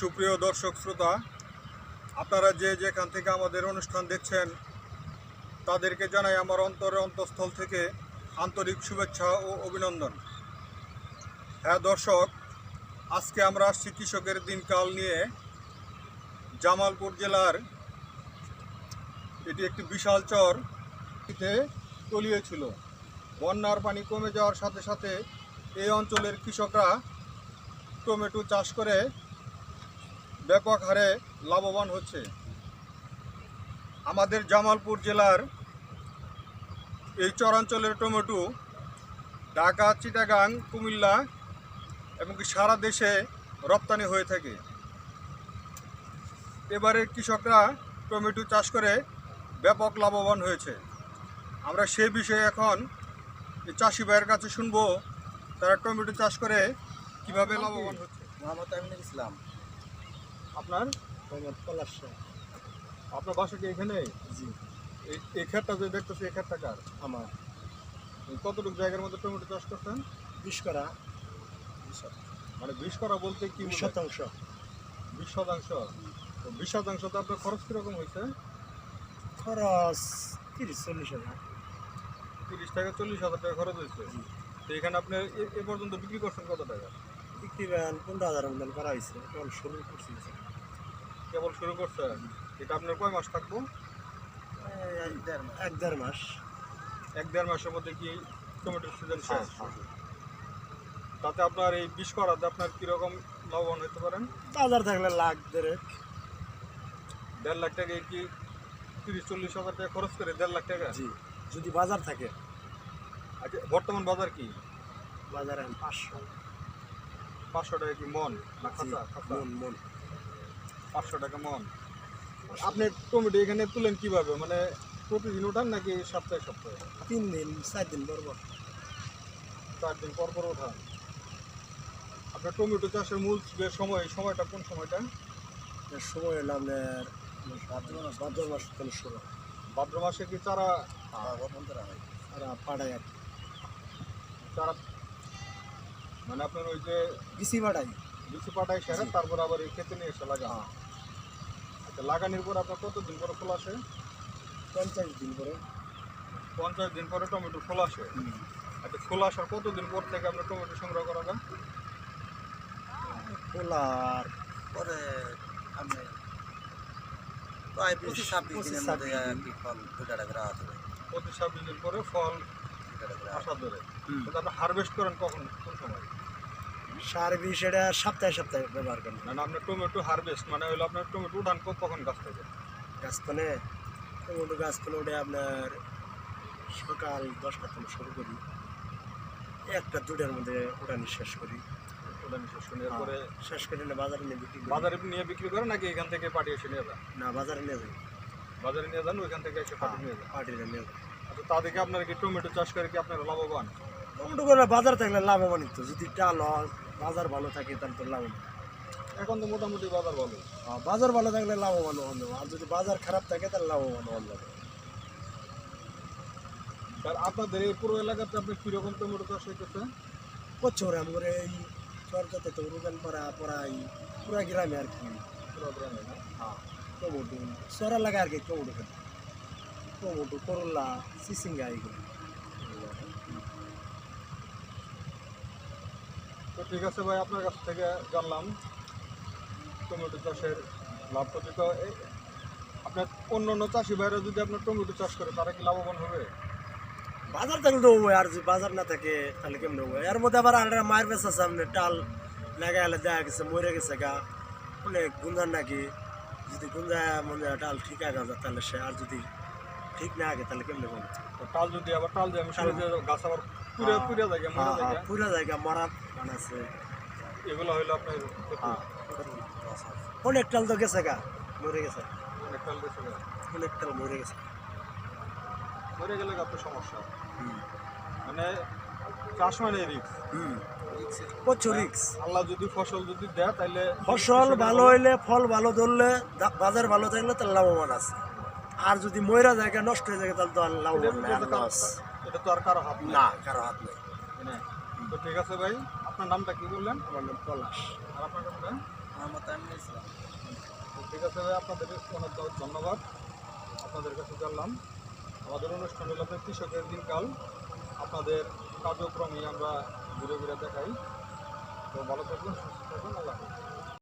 সুপ্রিয় দর্শক শ্রোতা, আপনারা যে যেখান থেকে আমাদের অনুষ্ঠান দেখছেন, তাদেরকে জানাই আমার অন্তরে অন্তঃস্থল থেকে আন্তরিক শুভেচ্ছা ও অভিনন্দন। হ্যাঁ দর্শক, আজকে আমরা আসছি কৃষকের দিনকাল নিয়ে। জামালপুর জেলার এটি একটি বিশাল চর তলিয়েছিল বন্যার পানি কমে যাওয়ার সাথে সাথে এই অঞ্চলের কৃষকরা টমেটো চাষ করে ব্যাপক হারে লাভবান হচ্ছে। আমাদের জামালপুর জেলার এই চরাঞ্চলের টমেটো ঢাকা চিটাগাং কুমিল্লা এবং কি সারা দেশে রপ্তানি হয়ে থাকে। এবারে কৃষকরা টমেটো চাষ করে ব্যাপক লাভবান হয়েছে। আমরা সে বিষয়ে এখন চাষি ভাইয়ের কাছে শুনব তারা টমেটো চাষ করে কীভাবে লাভবান হচ্ছে। মোহাম্মদ আমিনুল ইসলাম। আপনার মোহাম্মদ পলাশ শাহ আপনার বাসা কি এখানে? জি। এই- ক্ষেতটা যে দেখতেছি এই ক্ষেতটা কার? আমার। কতটুকু জায়গার মধ্যে টমেটো চাষ করছেন বিশ করা। মানে বিশ করা বলতে কি বিশ শতাংশ। বিশ শতাংশ। তো বিশ শতাংশ তো আপনার খরচ কীরকম হয়েছে? খরচ তিরিশ চল্লিশ হাজার। তিরিশ টাকা চল্লিশ হাজার টাকা খরচ হয়েছে। তো এখানে আপনি এ পর্যন্ত বিক্রি করছেন কত টাকা? বিক্রি পনেরো হাজার মতন করা হয়েছে কেবল শুরু করছি। কেবল শুরু করছেন এটা আপনার কয় মাস থাকব? এক দেড় মাস। এক দেড় মাসের মধ্যে কি টমেটোর সিজন হ্যাঁ, শেষ? তাতে আপনার এই বিশ করাতে আপনার কীরকম লাভবান হতে পারেন বাজার থাকলে লাখ দেড়েক। দেড় লাখ টাকা কি তিরিশ চল্লিশ হাজার টাকা খরচ করে দেড় লাখ টাকা? জি যদি বাজার থাকে। আচ্ছা বর্তমান বাজার কি? বাজারে পাঁচশো। পাঁচশো টাকা কি মন? না খাতা খাতা মন মন। পাঁচশো টাকা মন। আপনি টমেটো এখানে তুলেন কীভাবে? মানে প্রতিদিন ওঠান নাকি সপ্তাহে সপ্তাহে? তিন দিন চার দিন পর পর। চার দিন পর পর ওঠান আপনার টমেটো চাষের মূল যে সময় সময়টা কোন সময়টা? সময় হলো আপনার ভাদ্র মাস ভাদ্র মাস থেকে শুরু। ভাদ্র মাসে কি চারা আর পাড়ায় আর কি। চারা মানে আপনার ওই যে বিসি পাড়াই বিচি পাটায় সেরে তারপর আবার এই খেতে নিয়ে এসে লাগান। আচ্ছা লাগানোর পর আপনার কতদিন পরে ফুল আসে? পঞ্চাশ দিন পরে। পঞ্চাশ দিন পরে টমেটো ফুল আসে? আচ্ছা ফুল আসার কতদিন পর থেকে আপনার টমেটো সংগ্রহ করা যায়? পোলার পরে আমি প্রায় পঁচিশ ছাব্বিশ দিনের মধ্যে কি ফল দুটা টাকা রাখা হবে পঁচিশ ছাব্বিশ দিন পরে ফল আসা। ধরে। আপনি হারভেস্ট করেন কখন? সার বিষ এটা সপ্তাহে সপ্তাহে ব্যবহার করেন। মানে আপনার টমেটো হারভেস্ট মানে হলো আপনার টমেটো উঠান কখন গাছ থেকে? গাছ কোনে টমেটো গাছ কোনে ওটা আপনার সকাল দশটা থেকে শুরু করি। একটা দুটার মধ্যে উড়ানি শেষ করি। উঠান শেষ করে এরপরে শেষ করে নিয়ে বাজারে নিয়ে বিক্রি বাজারে নিয়ে বিক্রি করেন নাকি এখান থেকে পাঠিয়ে এসে নিয়ে যান? না বাজারে নিয়ে যাই। বাজারে নিয়ে যান ওইখান থেকে এসে পাঠিয়ে নিয়ে যান। পাটিরে নিয়ে যাই। আচ্ছা তা দেখে আপনার কি টমেটো চাষ করে কি আপনার লাভবান? টমেটো করে বাজার থাকলে লাভবানিত যদি টাল হয় বাজার ভালো থাকে তাহলে তো লাভবান। এখন তো মোটামুটি বাজার ভালো। আহ, বাজার ভালো থাকলে লাভবান হন আর যদি বাজার খারাপ থাকে তাহলে লাভবান হন যাবে। আর আপনাদের এই পুরো এলাকাতে আপনি কীরকম টমেটো চাষ হইতেছে প্রচুর আমার এই চরকাতে তো রুগান পাড়া পড়াই পুরা গ্রামে আর কি। পুরো গ্রামে না? হ্যাঁ টমেটো সরা লাগা আর কি টমেটো খেতে টমেটো করলা সিসিঙ্গা এগুলো তো ঠিক আছে ভাই আপনার কাছ থেকে জানলাম টমেটো চাষের লাভ তো আপনার অন্য অন্য চাষি ভাইরা যদি আপনার টমেটো চাষ করে তারা কি লাভবান হবে? বাজার থাকলে হবে আর যদি বাজার না থাকে তাহলে কেমন হবে এর মধ্যে আবার একটা মায়ের বেচা সামনে টাল লাগাইলে দেখা গেছে মরে গেছে গা। অনেক গুঞ্জার নাকি? যদি গুঞ্জা মনে হয় টাল ঠিক আগে যায় তাহলে সে আর যদি ঠিক না আগে তাহলে কেমন হবে তো টাল যদি আবার টাল দিয়ে আমি শুনে যে গাছ আবার পুরে হ্যাঁ। মরে জায়গা। মরা এগুলো হইল আপনার হ্যাঁ অনেক টাল তো গেছে গা মরে গেছে। অনেক টাল গেছে গা। অনেক টাল মরে গেছে। মরে গেলে আপনার সমস্যা? মানে চাষ মানে রিক্স হুম। প্রচুর রিক্স আল্লাহ যদি ফসল যদি দেয় তাহলে ফসল ভালো হইলে ফল ভালো ধরলে বাজার ভালো থাকলে তাহলে লাভবান আছে। আর যদি ময়রা জায়গা নষ্ট হয়ে যায় তাহলে তো আর লাভবান এটা- তো- আর কারও হাত না কারও হাত নেই। না। তো ঠিক আছে ভাই আপনার নামটা কি বললেন? আমার নাম পলাশ। আর আপনার নামটা? মোহাম্মদ আমিনুল ইসলাম। তো ঠিক আছে ভাই আপনাদের অনেক ধন্যবাদ। আপনাদের কাছে জানলাম আমাদের অনুষ্ঠান হলো আপনার কৃষকের দিনকাল। আপনাদের কার্যক্রমই আমরা ঘুরে ঘুরে দেখাই। তো ভালো থাকবেন সুস্থ থাকবেন আল্লাহ হাফেজ।